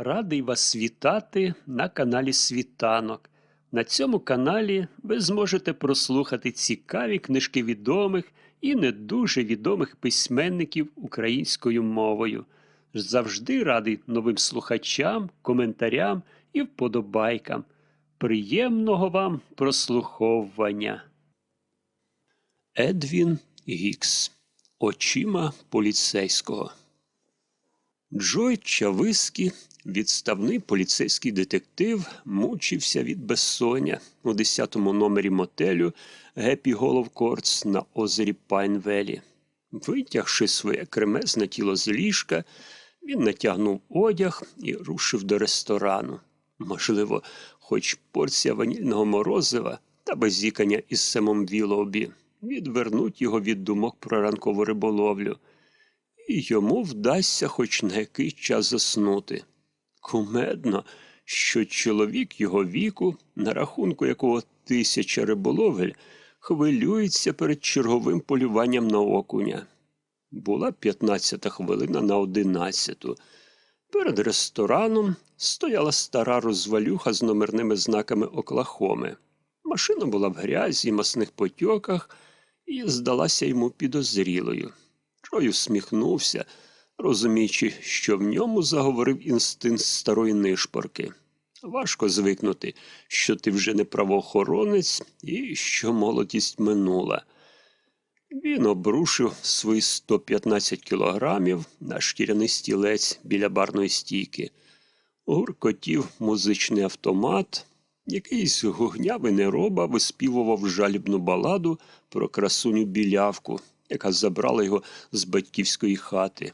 Радий вас вітати на каналі Світанок. На цьому каналі ви зможете прослухати цікаві книжки відомих і не дуже відомих письменників українською мовою. Завжди радий новим слухачам, коментарям і вподобайкам. Приємного вам прослуховування. Едвін Гікс. Очима поліцейського. Джой Чависький, відставний поліцейський детектив, мучився від безсоння у 10-му номері мотелю Гепі Голов Кортс на озері Пайнвелі. Витягши своє кремезне тіло з ліжка, він натягнув одяг і рушив до ресторану. Можливо, хоч порція ванільного морозива та базікання із Семом Вілоубі відвернуть його від думок про ранкову риболовлю і йому вдасться хоч на який час заснути. Кумедно, що чоловік його віку, на рахунку якого тисяча риболовель, хвилюється перед черговим полюванням на окуня. Була п'ятнадцята хвилина на одинадцяту. Перед рестораном стояла стара розвалюха з номерними знаками Оклахоми. Машина була в грязі масних потьоках і здалася йому підозрілою. Трой усміхнувся, розуміючи, що в ньому заговорив інстинкт старої нишпорки. Важко звикнути, що ти вже не правоохоронець і що молодість минула. Він обрушив свої 115 кілограмів на шкіряний стілець біля барної стійки. Гуркотів музичний автомат. Якийсь гугнявий нероба виспівував жалібну баладу про красуню білявку, яка забрала його з батьківської хати.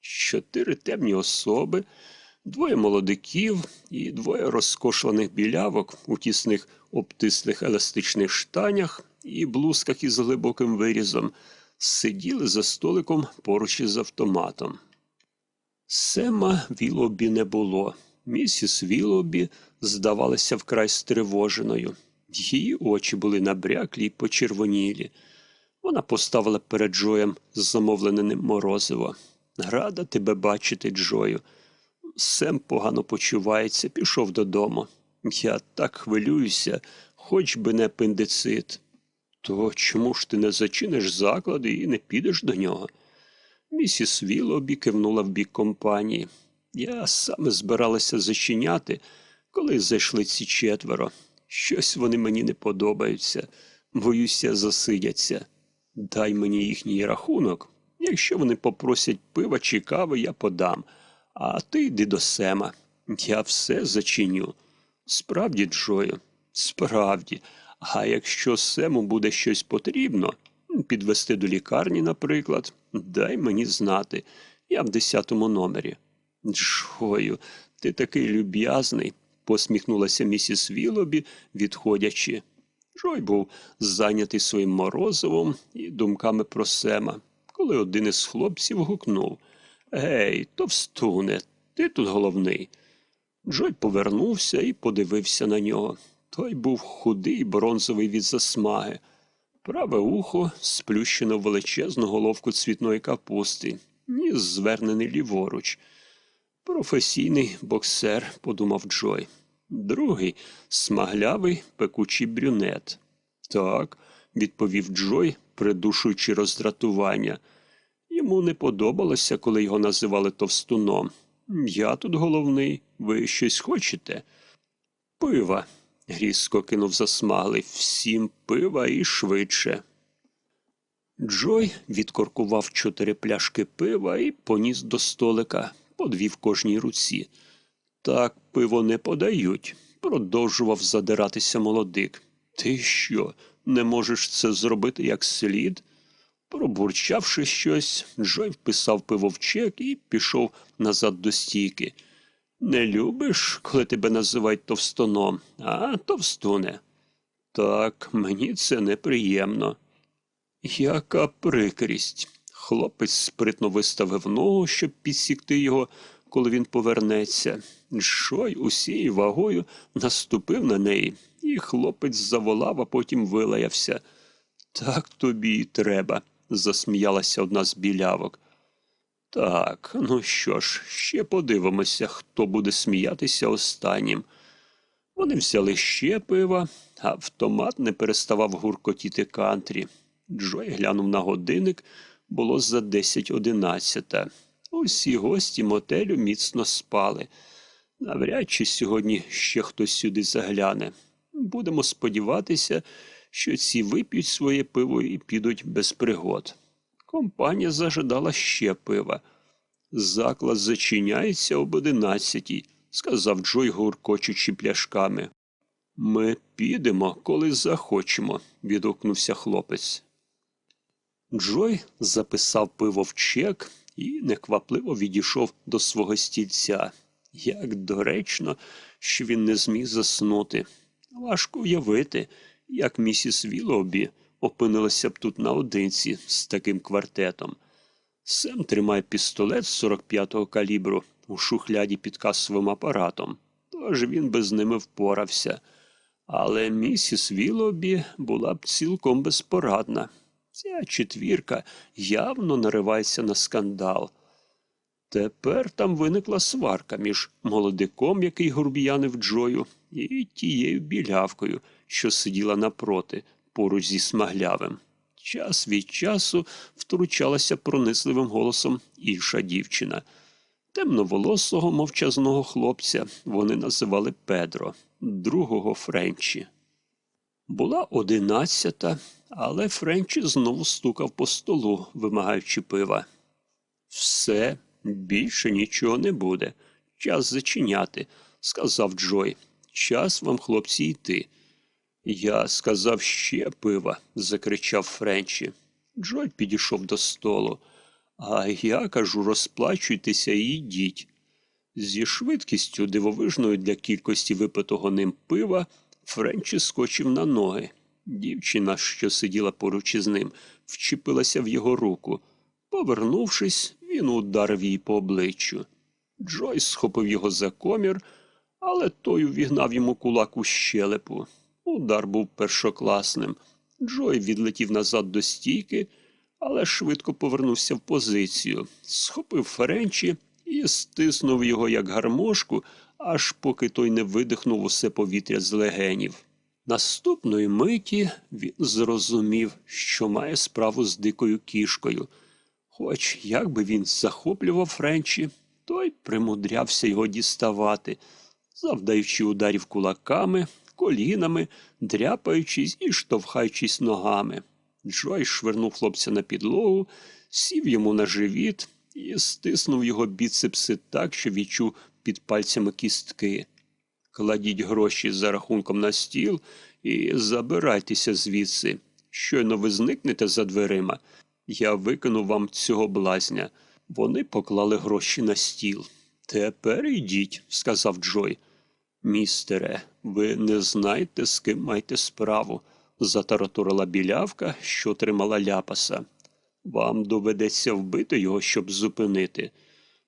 Чотири темні особи, двоє молодиків і двоє розкошлених білявок у тісних обтислих еластичних штанях і блузках із глибоким вирізом сиділи за столиком поруч із автоматом. Сема Вілобі не було. Місіс Вілобі здавалася вкрай стривоженою. Її очі були набряклі й почервонілі. Вона поставила перед Джоєм замовлене морозиво. Рада тебе бачити, Джою. Сем погано почувається, пішов додому. Я так хвилююся, хоч би не апендицит. То чому ж ти не зачиниш заклади і не підеш до нього? Місіс Вілобі кивнула в бік компанії. Я саме збиралася зачиняти, коли зайшли ці четверо. Щось вони мені не подобаються. Боюся, засидяться. Дай мені їхній рахунок. Якщо вони попросять пива чи кави, я подам. А ти йди до Сема. Я все зачиню. Справді, Джою, справді. А якщо Сему буде щось потрібно, підвести до лікарні, наприклад, дай мені знати. Я в десятому номері. Джою, ти такий люб'язний, посміхнулася місіс Вілобі, відходячи. Джой був зайнятий своїм морозивом і думками про Сема, коли один із хлопців гукнув Гей, товстуне, ти тут головний. Джой повернувся і подивився на нього. Той був худий, бронзовий від засмаги. Праве ухо сплющено в величезну головку цвітної капусти, ніс звернений ліворуч. Професійний боксер, подумав Джой. Другий смаглявий пекучий брюнет. Так, відповів Джой, придушуючи роздратування. Йому не подобалося, коли його називали товстуном. Я тут головний, ви щось хочете? Пива, різко кинув засмаглий. Всім пива і швидше. Джой відкоркував чотири пляшки пива і поніс до столика, по дві в кожній руці. Так пиво не подають, продовжував задиратися молодик. Ти що, не можеш це зробити як слід? Пробурчавши щось, Джой вписав пиво в чек і пішов назад до стійки. Не любиш, коли тебе називають товстоном, а товстуне? Так, мені це неприємно. Яка прикрість. Хлопець спритно виставив ногу, щоб підсікти його, коли він повернеться. Джой усією вагою наступив на неї, і хлопець заволав, а потім вилаявся. Так тобі й треба, засміялася одна з білявок. Так, ну що ж, ще подивимося, хто буде сміятися останнім. Вони взяли ще пива, а автомат не переставав гуркотіти кантрі. Джой глянув на годинник, було за десять одинадцята. Усі гості мотелю міцно спали. Навряд чи сьогодні ще хтось сюди загляне. Будемо сподіватися, що ці вип'ють своє пиво і підуть без пригод. Компанія зажидала ще пива. Заклад зачиняється об одинадцятій, сказав Джой, гуркочучи пляшками. Ми підемо, коли захочемо, відгукнувся хлопець. Джой записав пиво в чек і неквапливо відійшов до свого стільця. Як доречно, що він не зміг заснути. Важко уявити, як місіс Вілобі опинилася б тут наодинці з таким квартетом. Сем тримає пістолет з 45-го калібру у шухляді під касовим апаратом, тож він без ними впорався. Але місіс Вілобі була б цілком безпорадна. Ця четвірка явно наривається на скандал. Тепер там виникла сварка між молодиком, який грубіянив Джою, і тією білявкою, що сиділа напроти, поруч зі смаглявим. Час від часу втручалася пронизливим голосом інша дівчина. Темноволосого мовчазного хлопця вони називали Педро, другого Френчі. Була одинадцята, але Френчі знову стукав по столу, вимагаючи пива. Все, більше нічого не буде. Час зачиняти, сказав Джой. Час вам, хлопці, йти. Я сказав ще пива, закричав Френчі. Джой підійшов до столу. А я кажу, розплачуйтеся і йдіть. Зі швидкістю, дивовижною для кількості випитого ним пива, Френчі скочив на ноги. Дівчина, що сиділа поруч із ним, вчепилася в його руку. Повернувшись, він ударив її по обличчю. Джой схопив його за комір, але той увігнав йому кулак у щелепу. Удар був першокласним. Джой відлетів назад до стійки, але швидко повернувся в позицію, схопив Ференчі і стиснув його як гармошку, аж поки той не видихнув усе повітря з легенів. Наступної миті він зрозумів, що має справу з дикою кішкою. Хоч як би він захоплював Френчі, той примудрявся його діставати, завдаючи ударів кулаками, колінами, дряпаючись і штовхаючись ногами. Джой швирнув хлопця на підлогу, сів йому на живіт і стиснув його біцепси так, що відчув під пальцями кістки. Кладіть гроші за рахунком на стіл і забирайтеся звідси. Щойно ви зникнете за дверима. Я викину вам цього блазня. Вони поклали гроші на стіл. Тепер йдіть, сказав Джой. Містере, ви не знаєте, з ким маєте справу, затараторила білявка, що тримала ляпаса. Вам доведеться вбити його, щоб зупинити.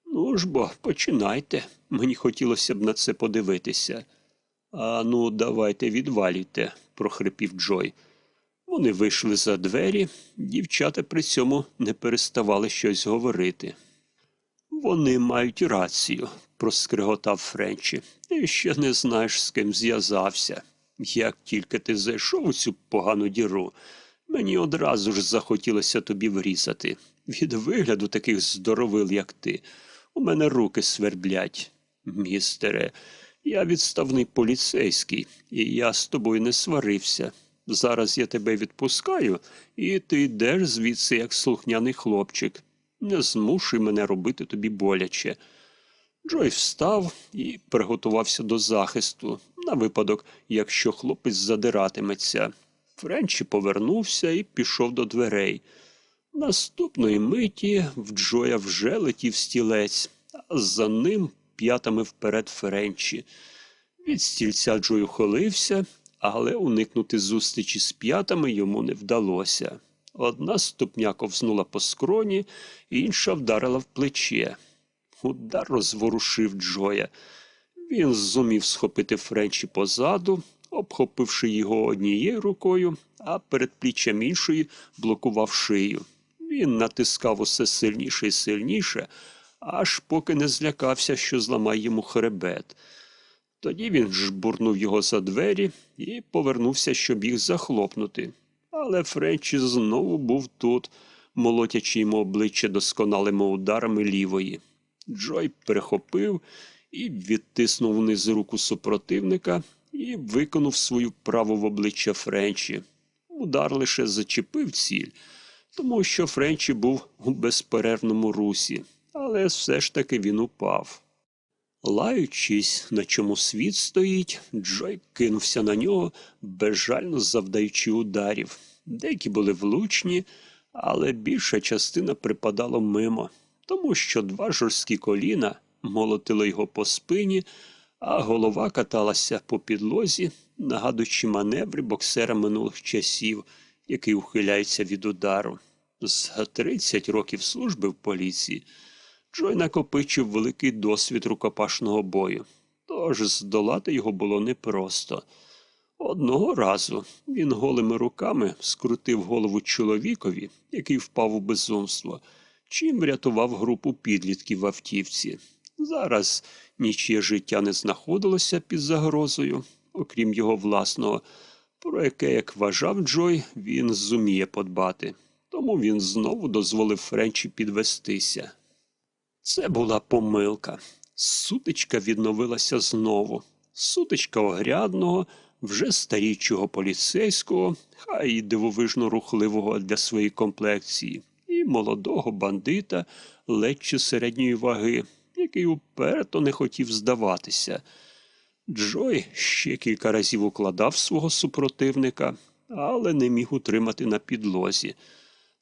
Ну ж бо, починайте. Мені хотілося б на це подивитися. А ну, давайте відвалюйте, прохрипів Джой. Вони вийшли за двері, дівчата при цьому не переставали щось говорити. Вони мають рацію, проскриготав Френчі. Ти ще не знаєш, з ким зв'язався. Як тільки ти зайшов у цю погану діру, мені одразу ж захотілося тобі врізати. Від вигляду таких здоровил, як ти, у мене руки сверблять. Містере, я відставний поліцейський, і я з тобою не сварився. Зараз я тебе відпускаю, і ти йдеш звідси, як слухняний хлопчик. Не змушуй мене робити тобі боляче. Джой встав і приготувався до захисту на випадок, якщо хлопець задиратиметься. Френчі повернувся і пішов до дверей. Наступної миті в Джоя вже летів стілець, а за ним п'ятами вперед Френчі. Від стільця Джой ухилився, але уникнути зустрічі з п'ятами йому не вдалося. Одна ступня ковзнула по скроні, інша вдарила в плече. Удар розворушив Джоя. Він зумів схопити Френчі позаду, обхопивши його однією рукою, а перед пліччям іншої блокував шию. Він натискав усе сильніше і сильніше, аж поки не злякався, що зламає йому хребет. Тоді він жбурнув його за двері і повернувся, щоб їх захлопнути. Але Френчі знову був тут, молотячи йому обличчя досконалими ударами лівої. Джой перехопив і відтиснув вниз руку супротивника і виконав свою праву в обличчя Френчі. Удар лише зачепив ціль, тому що Френчі був у безперервному русі, але все ж таки він упав. Лаючись, на чому світ стоїть, Джой кинувся на нього, безжально завдаючи ударів. Деякі були влучні, але більша частина припадала мимо, тому що два жорсткі коліна молотили його по спині, а голова каталася по підлозі, нагадуючи маневри боксера минулих часів, який ухиляється від удару. За 30 років служби в поліції Джой накопичив великий досвід рукопашного бою, тож здолати його було непросто. Одного разу він голими руками скрутив голову чоловікові, який впав у безумство, чим врятував групу підлітків в автівці. Зараз нічиє життя не знаходилося під загрозою, окрім його власного, про яке, як вважав Джой, він зуміє подбати. Тому він знову дозволив Френчі підвестися. Це була помилка. Сутичка відновилася знову. Сутичка огрядного, вже старічого поліцейського, хай і дивовижно рухливого для своєї комплекції, і молодого бандита ледь середньої ваги, який уперто не хотів здаватися. Джой ще кілька разів укладав свого супротивника, але не міг утримати на підлозі.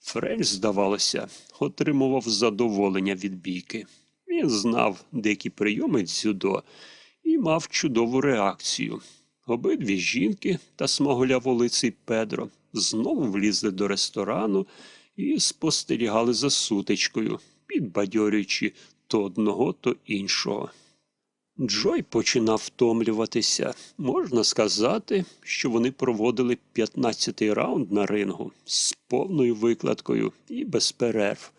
Френч, здавалося, отримував задоволення від бійки. Він знав деякі прийоми дзюдо і мав чудову реакцію. Обидві жінки та смоголяволиций Педро знову влізли до ресторану і спостерігали за сутичкою, підбадьорюючи то одного, то іншого. Джой починав втомлюватися. Можна сказати, що вони проводили 15-й раунд на рингу з повною викладкою і без перерв.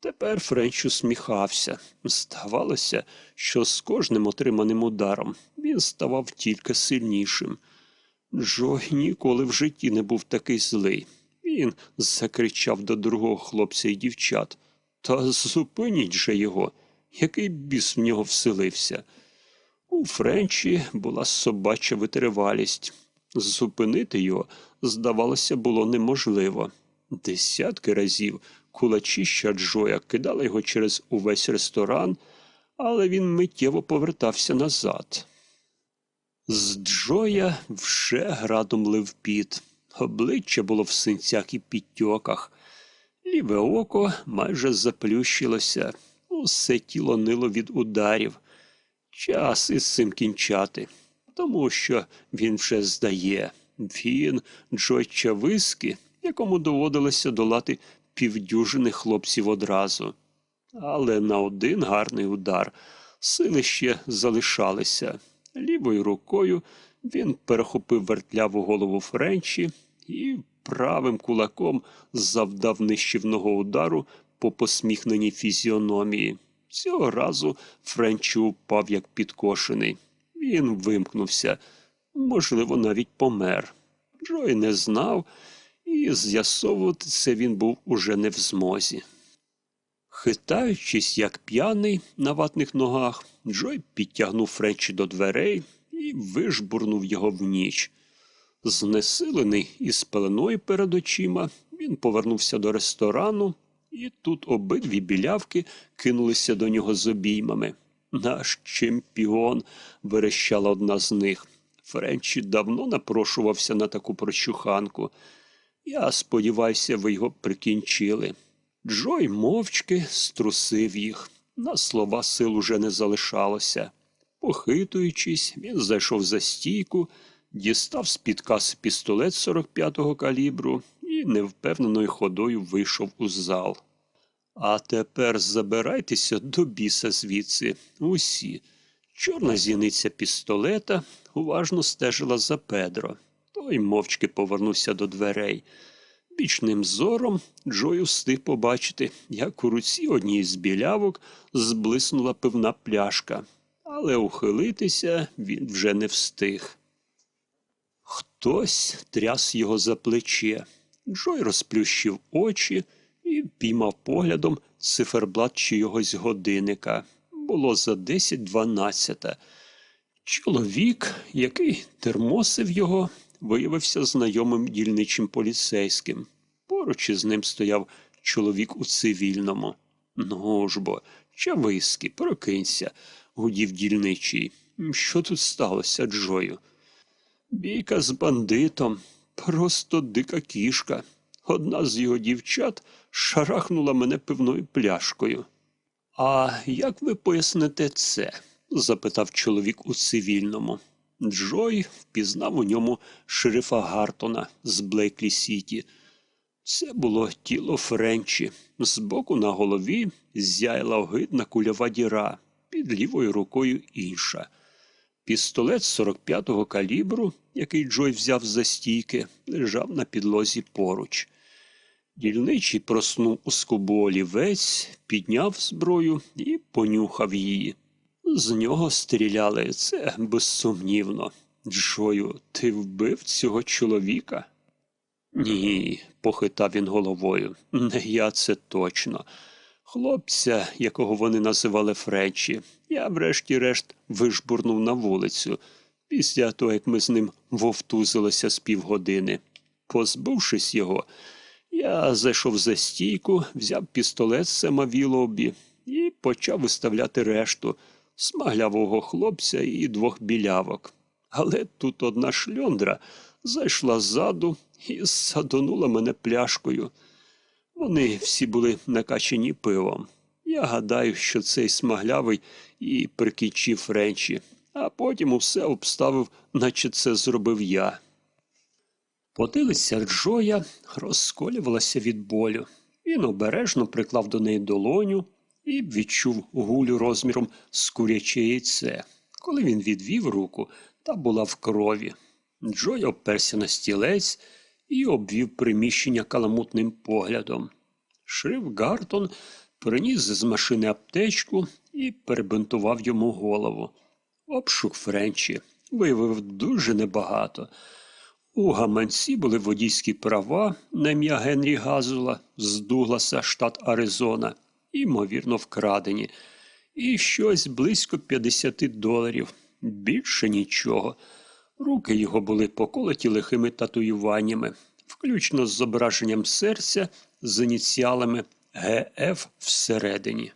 Тепер Френч усміхався. Здавалося, що з кожним отриманим ударом він ставав тільки сильнішим. Джой ніколи в житті не був такий злий. Він закричав до другого хлопця і дівчат. Та зупиніть же його, який біс в нього вселився. У Френчі була собача витривалість. Зупинити його, здавалося, було неможливо. Десятки разів кулачища Джоя кидали його через увесь ресторан, але він миттєво повертався назад. З Джоя вже градом лив піт. Обличчя було в синцях і підтьоках. Ліве око майже заплющилося, усе тіло нило від ударів. Час із цим кінчати, тому що він вже здає. Він, Джой Чависки, якому доводилося долати півдюжини хлопців одразу. Але на один гарний удар сили ще залишалися. Лівою рукою він перехопив вертляву голову Френчі і правим кулаком завдав нищівного удару по посміхненій фізіономії. Цього разу Френчі упав як підкошений. Він вимкнувся, можливо, навіть помер. Джой не знав, і з'ясовувати це він був уже не в змозі. Хитаючись, як п'яний на ватних ногах, Джой підтягнув Френчі до дверей і вижбурнув його в ніч. Знесилений і спеленою перед очима, він повернувся до ресторану, і тут обидві білявки кинулися до нього з обіймами. Наш чемпіон, верещала одна з них. Френчі давно напрошувався на таку прочуханку. Я сподіваюся, ви його прикінчили. Джой мовчки струсив їх. На слова сил уже не залишалося. Похитуючись, він зайшов за стійку, дістав з-під каси пістолет 45-го калібру невпевненою ходою вийшов у зал. А тепер забирайтеся до біса звідси, усі. Чорна зіниця пістолета уважно стежила за Педро. Той мовчки повернувся до дверей. бічним зором Джой устиг побачити, як у руці однієї з білявок зблиснула пивна пляшка, але ухилитися він вже не встиг. Хтось тряс його за плече. Джой розплющив очі і піймав поглядом циферблат чийогось годинника. Було за десять дванадцята. Чоловік, який термосив його, виявився знайомим дільничим поліцейським. Поруч із ним стояв чоловік у цивільному. Ну ж бо, чависки, прокинься, гудів дільничий. Що тут сталося, Джою? Бійка з бандитом, просто дика кішка. Одна з його дівчат шарахнула мене пивною пляшкою. А як ви поясните це? запитав чоловік у цивільному. Джой впізнав у ньому шерифа Гартона з Блейклі Сіті. Це було тіло Френчі. Збоку на голові зяяла огидна кульова діра, під лівою рукою інша. Пістолет 45-го калібру, який Джой взяв за стійки, лежав на підлозі поруч. Дільничий проснув у скобу олівець, підняв зброю і понюхав її. З нього стріляли, це безсумнівно. Джою, ти вбив цього чоловіка? Ні, похитав він головою. Не я це точно. Хлопця, якого вони називали Френчі, я врешті-решт вижбурнув на вулицю, після того, як ми з ним вовтузилися з півгодини. Позбувшись його, я зайшов за стійку, взяв пістолет з Семавілобі і почав виставляти решту смаглявого хлопця і двох білявок. Але тут одна шльондра зайшла ззаду і садонула мене пляшкою. Вони всі були накачені пивом. Я гадаю, що цей смаглявий і прикінчив Френчі, а потім усе обставив, наче це зробив я. Потилиця Джоя розколювалася від болю. Він обережно приклав до неї долоню і відчув гулю розміром з куряче яйце. Коли він відвів руку, та була в крові. Джой оперся на стілець і обвів приміщення каламутним поглядом. Шриф Гартон приніс з машини аптечку і перебинтував йому голову. Обшук Френчі виявив дуже небагато. У гаманці були водійські права на ім'я Генрі Газула з Дугласа, штат Аризона, ймовірно, вкрадені, і щось близько 50 доларів. Більше нічого. Руки його були поколоті лихими татуюваннями, включно з зображенням серця з ініціалами ГФ всередині.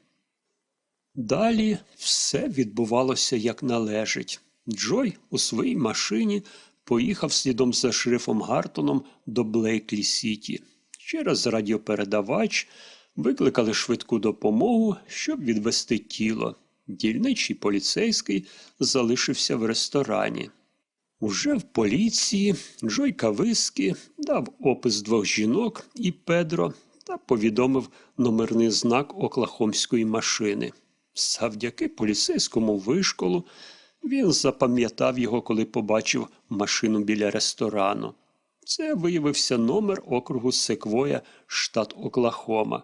Далі все відбувалося як належить. Джой у своїй машині поїхав слідом за шрифом Гартоном до Блейклі Сіті. Через радіопередавач викликали швидку допомогу, щоб відвести тіло. Дільничий поліцейський залишився в ресторані. Уже в поліції Джой Кависки дав опис двох жінок і Педро та повідомив номерний знак оклахомської машини. Завдяки поліцейському вишколу він запам'ятав його, коли побачив машину біля ресторану. Це виявився номер округу Секвоя, штат Оклахома.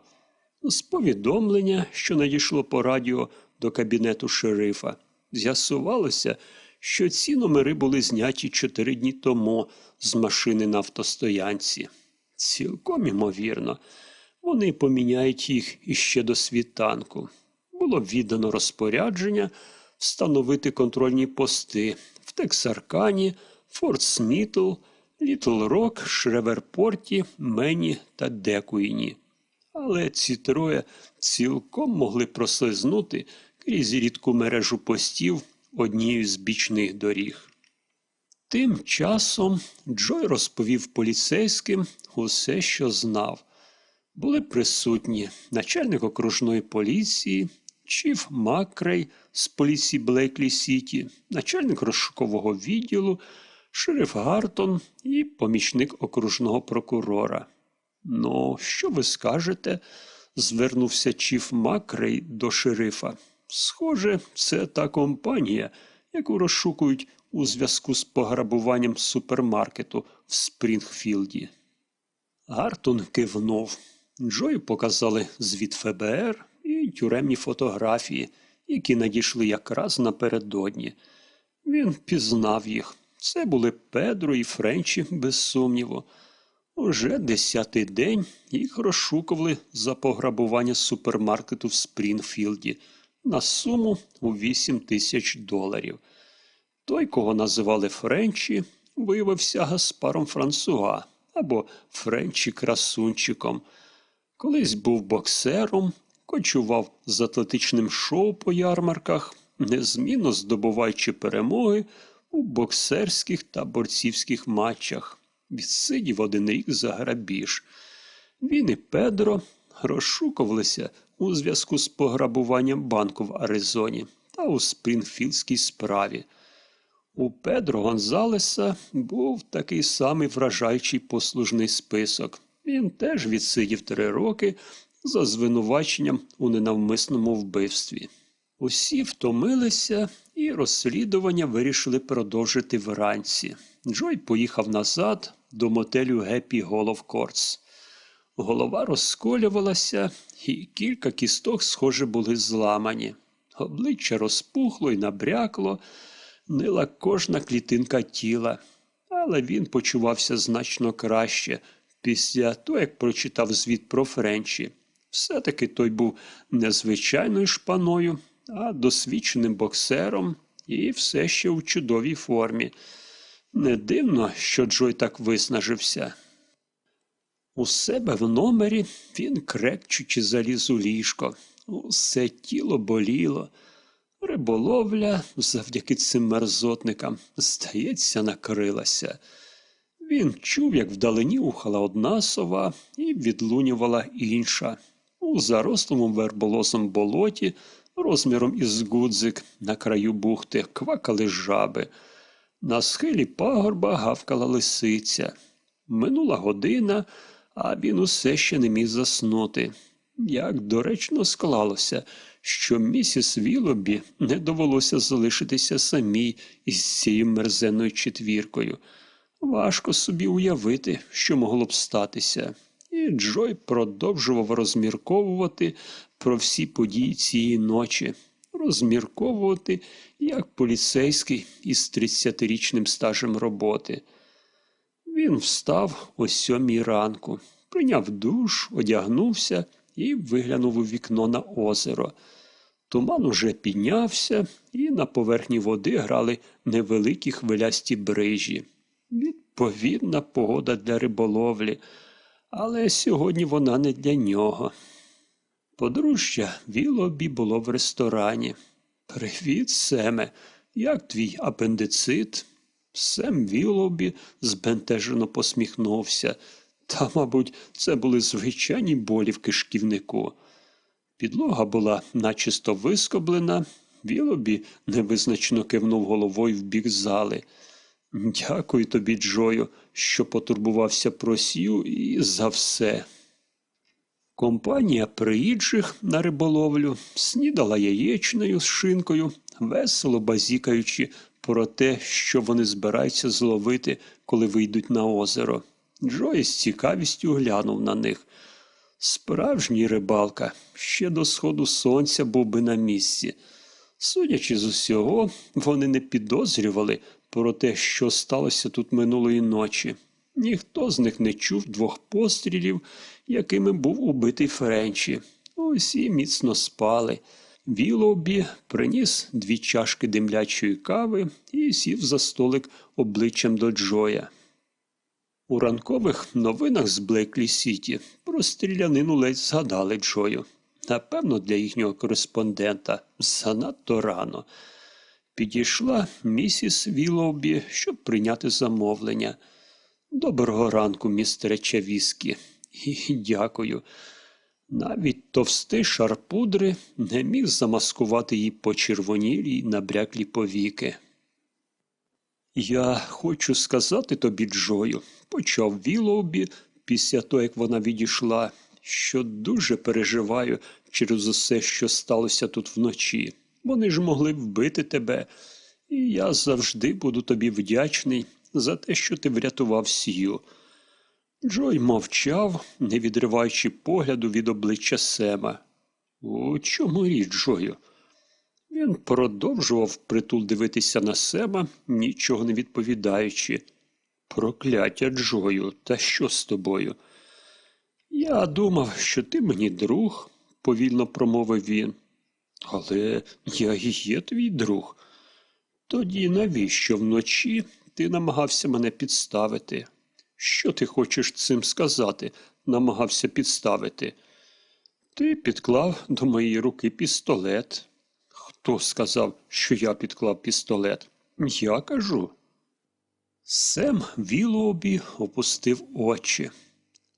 З повідомлення, що надійшло по радіо до кабінету шерифа, з'ясувалося, що ці номери були зняті чотири дні тому з машини на автостоянці. Цілком імовірно, вони поміняють їх іще до світанку. Було віддано розпорядження встановити контрольні пости в Тексаркані, Форт Смітл, Літл Рок, Шреверпорті, Мені та Декуїні. Але ці троє цілком могли прослизнути крізь рідку мережу постів однією з бічних доріг. Тим часом Джой розповів поліцейським усе, що знав. Були присутні начальник окружної поліції, Чіф Макрей з поліції Блейклі Сіті, начальник розшукового відділу, шериф Гартон і помічник окружного прокурора. Ну, що ви скажете? звернувся Чіф Макрей до шерифа. Схоже, це та компанія, яку розшукують у зв'язку з пограбуванням супермаркету в Спрінгфілді. Гартон кивнув. Джою показали звіт ФБР і тюремні фотографії, які надійшли якраз напередодні. Він пізнав їх. Це були Педро і Френчі, без сумніву. Уже десятий день їх розшукували за пограбування супермаркету в Спрінфілді на суму у 8 тисяч доларів. Той, кого називали Френчі, виявився Гаспаром Франсуа або Френчі Красунчиком. Колись був боксером, кочував з атлетичним шоу по ярмарках, незмінно здобуваючи перемоги у боксерських та борцівських матчах. Відсидів один рік за грабіж. Він і Педро розшукувалися у зв'язку з пограбуванням банку в Аризоні та у Спрінфілдській справі. У Педро Гонзалеса був такий самий вражаючий послужний список. Він теж відсидів три роки за звинуваченням у ненавмисному вбивстві. Усі втомилися, і розслідування вирішили продовжити вранці. Джой поїхав назад до мотелю Геппі Голов Кортс. Голова розколювалася, і кілька кісток, схоже, були зламані. Обличчя розпухло і набрякло, нила кожна клітинка тіла, але він почувався значно краще після того, як прочитав звіт про Френчі. Все-таки той був не звичайною шпаною, а досвідченим боксером і все ще у чудовій формі. Не дивно, що Джой так виснажився. У себе в номері він крепчучи заліз у ліжко. Усе тіло боліло. Риболовля завдяки цим мерзотникам, здається, накрилася. Він чув, як вдалині ухала одна сова і відлунювала інша. У зарослому верболосом болоті, розміром із гудзик, на краю бухти квакали жаби. На схилі пагорба гавкала лисиця. Минула година, а він усе ще не міг заснути. Як доречно склалося, що місіс Вілобі не довелося залишитися самій із цією мерзенною четвіркою. Важко собі уявити, що могло б статися. І Джой продовжував розмірковувати про всі події цієї ночі, розмірковувати як поліцейський із 30-річним стажем роботи. Він встав о сьомій ранку, прийняв душ, одягнувся і виглянув у вікно на озеро. Туман уже піднявся, і на поверхні води грали невеликі хвилясті брижі. Відповідна погода для риболовлі, але сьогодні вона не для нього. Подружжя Вілобі було в ресторані. Привіт, Семе, як твій апендицит? Сем Вілобі збентежено посміхнувся. Та, мабуть, це були звичайні болі в кишківнику. Підлога була начисто вискоблена, Вілобі невизначно кивнув головою в бік зали. Дякую тобі, Джою, що потурбувався про сію і за все. Компанія приїжджих на риболовлю снідала яєчною з шинкою, весело базікаючи про те, що вони збираються зловити, коли вийдуть на озеро. Джой з цікавістю глянув на них. Справжній рибалка ще до сходу сонця був би на місці. Судячи з усього, вони не підозрювали про те, що сталося тут минулої ночі. Ніхто з них не чув двох пострілів, якими був убитий Френчі. Усі міцно спали. Вілоубі приніс дві чашки димлячої кави і сів за столик обличчям до Джоя. У ранкових новинах з Блеклі Сіті про стрілянину ледь згадали Джою. Напевно, для їхнього кореспондента занадто рано. Підійшла місіс Вілоубі, щоб прийняти замовлення. Доброго ранку, містере Чавіскі. Дякую. Навіть товстий шар пудри не міг замаскувати її почервонілі й набряклі повіки. Я хочу сказати тобі, Джою, почав Вілоубі після того, як вона відійшла, що дуже переживаю через усе, що сталося тут вночі. Вони ж могли вбити тебе, і я завжди буду тобі вдячний за те, що ти врятував сію. Джой мовчав, не відриваючи погляду від обличчя Сема. У чому річ, Джою? Він продовжував притул дивитися на Сема, нічого не відповідаючи. Прокляття Джою, та що з тобою? Я думав, що ти мені друг, повільно промовив він. Але я і є твій друг. Тоді навіщо вночі ти намагався мене підставити? Що ти хочеш цим сказати? намагався підставити. Ти підклав до моєї руки пістолет. Хто сказав, що я підклав пістолет? Я кажу. Сем Вілоубі опустив очі.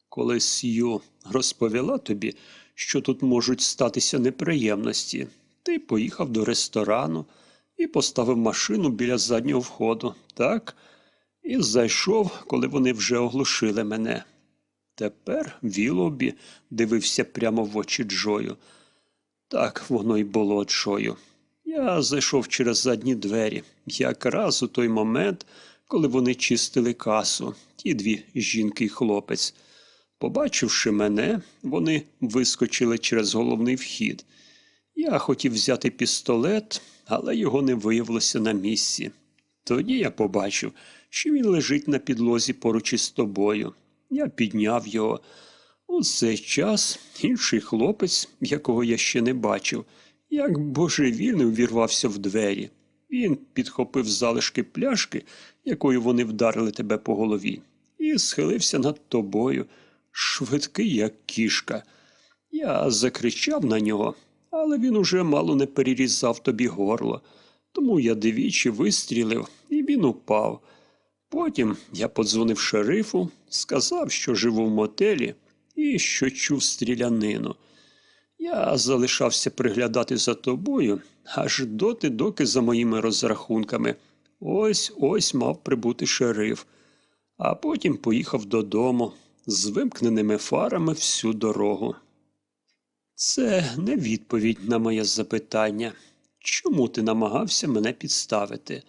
Коли Сью розповіла тобі, що тут можуть статися неприємності, ти поїхав до ресторану і поставив машину біля заднього входу, так? І зайшов, коли вони вже оглушили мене. Тепер Вілобі дивився прямо в очі Джою. Так воно й було Джою. Я зайшов через задні двері, якраз у той момент, коли вони чистили касу, ті дві жінки й хлопець. Побачивши мене, вони вискочили через головний вхід. Я хотів взяти пістолет, але його не виявилося на місці. Тоді я побачив, що він лежить на підлозі поруч із тобою. Я підняв його. У час інший хлопець, якого я ще не бачив, як божевільний увірвався в двері. Він підхопив залишки пляшки, якою вони вдарили тебе по голові, і схилився над тобою, швидкий, як кішка. Я закричав на нього, але він уже мало не перерізав тобі горло. Тому я двічі вистрілив, і він упав. Потім я подзвонив шерифу, сказав, що живу в мотелі і що чув стрілянину. Я залишався приглядати за тобою аж доти, доки за моїми розрахунками. Ось ось мав прибути шериф, а потім поїхав додому з вимкненими фарами всю дорогу. Це не відповідь на моє запитання. Чому ти намагався мене підставити?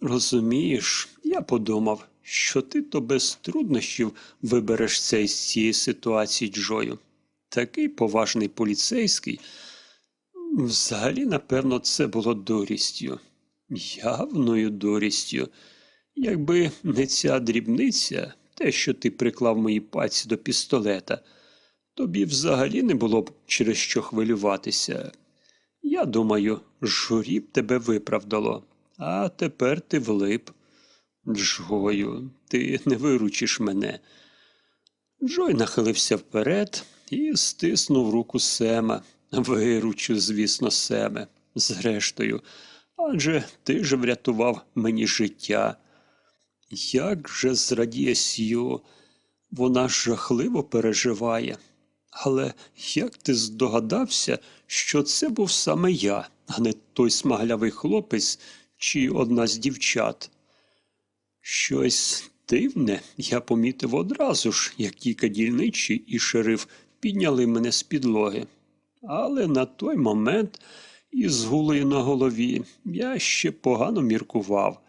Розумієш, я подумав, що ти то без труднощів виберешся із цієї ситуації, Джою. Такий поважний поліцейський. Взагалі, напевно, це було дурістю. Явною дурістю. Якби не ця дрібниця, те, що ти приклав мої пальці до пістолета, тобі взагалі не було б через що хвилюватися. Я думаю, журі б тебе виправдало, а тепер ти влип. Джою, ти не виручиш мене. Джой нахилився вперед і стиснув руку Сема. Виручу, звісно, Семе, зрештою, адже ти ж врятував мені життя. Як же зрадіє Сью, вона жахливо переживає. Але як ти здогадався, що це був саме я, а не той смаглявий хлопець чи одна з дівчат? Щось дивне я помітив одразу ж, як кілька дільничі і шериф підняли мене з підлоги. Але на той момент із гулею на голові я ще погано міркував.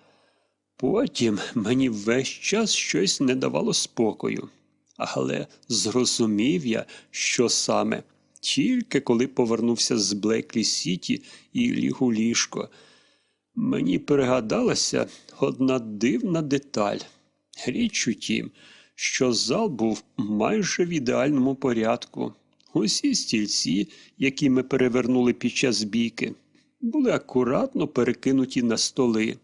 Потім мені весь час щось не давало спокою. Але зрозумів я, що саме, тільки коли повернувся з Блеклі Сіті і ліг у ліжко. Мені пригадалася одна дивна деталь. Річ у тім, що зал був майже в ідеальному порядку. Усі стільці, які ми перевернули під час бійки, були акуратно перекинуті на столи.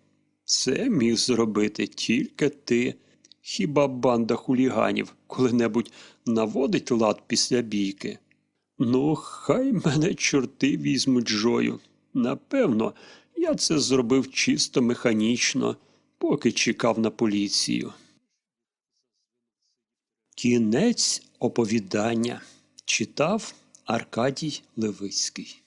Це міг зробити тільки ти. Хіба банда хуліганів коли-небудь наводить лад після бійки? Ну, хай мене чорти візьмуть Джою. Напевно, я це зробив чисто механічно, поки чекав на поліцію. Кінець оповідання читав Аркадій Левицький